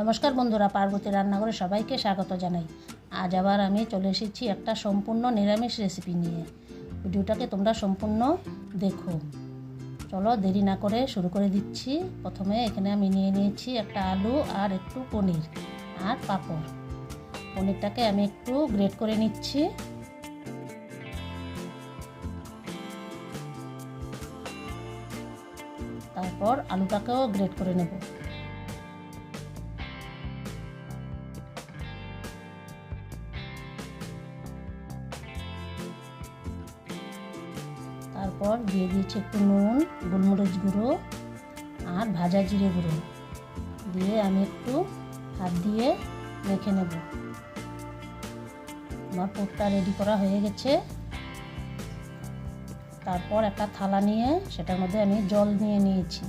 নমস্কার বন্ধুরা, পার্বতী রান্নাঘরে সবাইকে স্বাগত জানাই। আজ আবার আমি চলে এসেছি একটা সম্পূর্ণ নিরামিষ রেসিপি নিয়ে। ভিডিওটাকে তোমরা সম্পূর্ণ দেখো। চলো দেরি না করে শুরু করে দিচ্ছি। প্রথমে এখানে আমি নিয়ে নিয়েছি একটা আলু আর একটু পনির আর পাঁপড়। পনিরটাকে আমি একটু গ্রেট করে নিচ্ছি। তারপর আলুটাকেও গ্রেট করে নেব। তারপর দিয়ে দিয়েছি একটু নুন, গোলমরিচ গুঁড়ো আর ভাজা জিরে গুঁড়ো। দিয়ে আমি একটু হাত দিয়ে মেখে নেব। আমার পোটটা রেডি করা হয়ে গেছে। তারপর একটা থালা নিয়ে সেটার মধ্যে আমি জল নিয়ে নিয়েছি।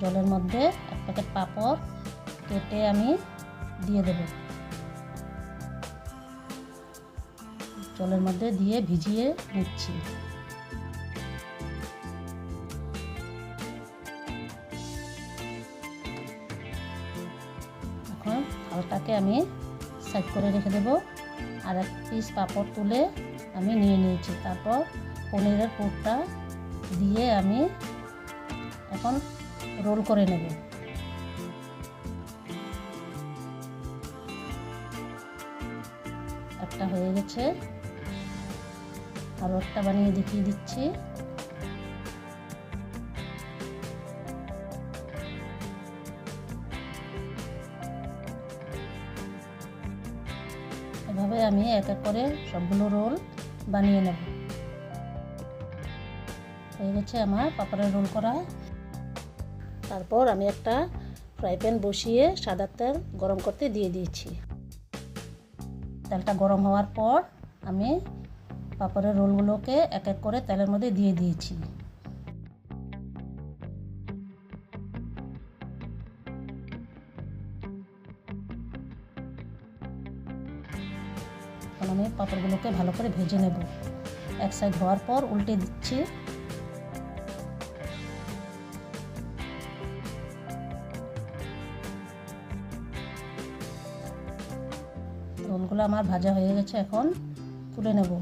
জলের মধ্যে এক প্যাকেট পাঁপড় কেটে আমি দিয়ে দেব। জলের মধ্যে দিয়ে ভিজিয়ে নিচ্ছি। থালটাকে আমি সাইড করে রেখে দেব। আর এক পিস পাঁপড় তুলে আমি নিয়ে নিয়েছি। তারপর পনিরের পুরটা দিয়ে আমি এখন রোল করে নেব। একটা হয়ে গেছে। আরও একটা বানিয়ে দেখিয়ে দিচ্ছি। এভাবে আমি এক এক করে সবগুলো রোল বানিয়ে নেব। হয়ে গেছে আমার পাপড়ের রোল করা। তারপর আমি একটা ফ্রাই প্যান বসিয়ে সাদা তেল গরম করতে দিয়ে দিয়েছি। তেলটা গরম হওয়ার পর আমি পাপড়ের রোলগুলোকে এক এক করে তেলের মধ্যে দিয়ে দিয়েছি। আমি পাঁপড়গুলোকে ভালো করে ভেজে নেব। এক সাইড হওয়ার পর উল্টে দিচ্ছি। রোলগুলো আমার ভাজা হয়ে গেছে, এখন তুলে নেব।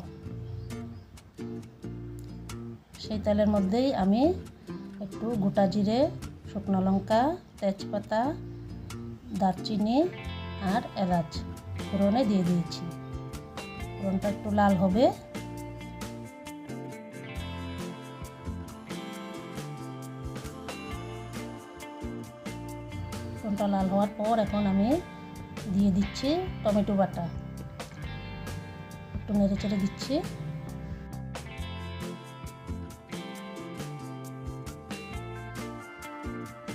সেই তেলের মধ্যেই আমি একটু গোটা জিরে, শুকনো লঙ্কা, তেজপাতা, দারচিনি আর এলাচ ফোড়নে দিয়ে দিয়েছি। ফোড়নটা একটু লাল হবে। ফোড়নটা লাল হওয়ার পর এখন আমি দিয়ে দিচ্ছি টমেটো বাটা। একটু নেড়ে চেড়ে দিচ্ছি।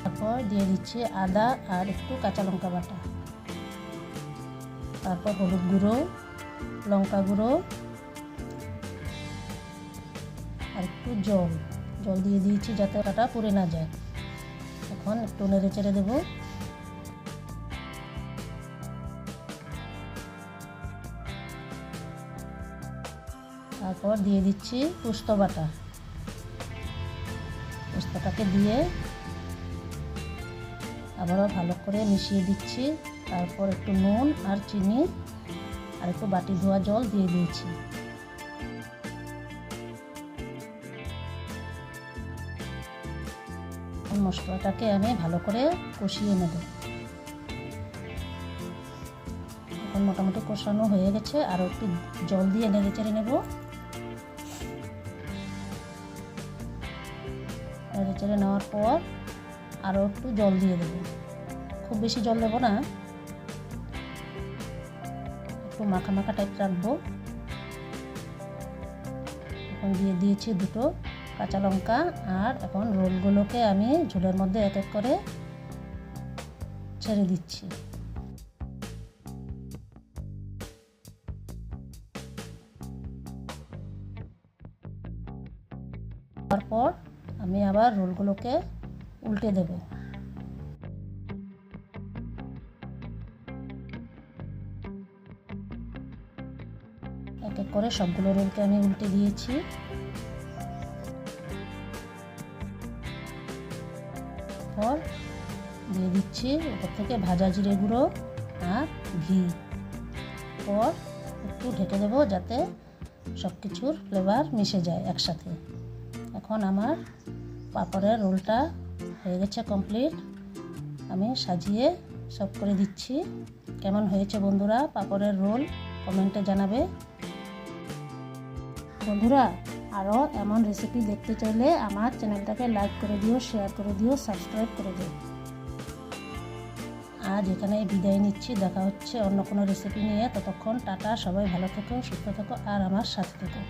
তারপর দিয়ে দিচ্ছি আদা আর একটু কাঁচা লঙ্কা বাটা। তারপর হলুদ গুঁড়ো। লঙ্কা গুঁড়ো আর একটু জল। জল দিয়ে দিয়েছি যাতে কাটা পুড়ে না যায়। এখন একটু নেড়ে চেড়ে দেবো। তারপর দিয়ে দিচ্ছি পোস্ত বাটা। পোস্তটাকে দিয়ে আবারও ভালো করে মিশিয়ে দিচ্ছি। তারপর একটু নুন আর চিনি আর একটু বাটি ধোয়া জল দিয়ে দিয়েছি। মশলাটাকে আমি ভালো করে কষিয়ে নেব। এখন মোটামুটি কষানো হয়ে গেছে, আর একটু জল দিয়ে নেড়ে চেড়ে নেব। নেড়ে চেড়ে নেওয়ার পর আরও একটু জল দিয়ে দেবো। খুব বেশি জল দেবো না। একটু মাখা মাখা টাইপ রাখব এখন দিয়ে দিয়েছি দুটো কাঁচা লঙ্কা, আর এখন রোলগুলোকে আমি ঝোলের মধ্যে এক এক করে ছেড়ে দিচ্ছি। তারপর আমি আবার রোলগুলোকে উল্টে দেব। এক এক করে সবগুলো রোলকে আমি উল্টে দিয়েছি। পর দিয়ে দিচ্ছি উপর থেকে ভাজা জিরে গুঁড়ো আর ঘি। পর একটু ঢেকে দেবো যাতে সব কিছুর ফ্লেভার মিশে যায় একসাথে। এখন আমার পাঁপড়ের রোলটা হয়ে গেছে কমপ্লিট আমি সাজিয়ে সব করে দিচ্ছি। কেমন হয়েছে বন্ধুরা পাঁপড়ের রোল? কমেন্টে জানাবে। বন্ধুরা, আরও এমন রেসিপি দেখতে চাইলে আমার চ্যানেলটাকে লাইক করে দিও শেয়ার করে দিও সাবস্ক্রাইব করে দিও। আজ এখানে বিদায় নিচ্ছি। দেখা হচ্ছে অন্য কোনো রেসিপি নিয়ে। ততক্ষণ টাটা, সবাই ভালো থেকো, সুস্থ থেকো, আর আমার সাথে থেকো।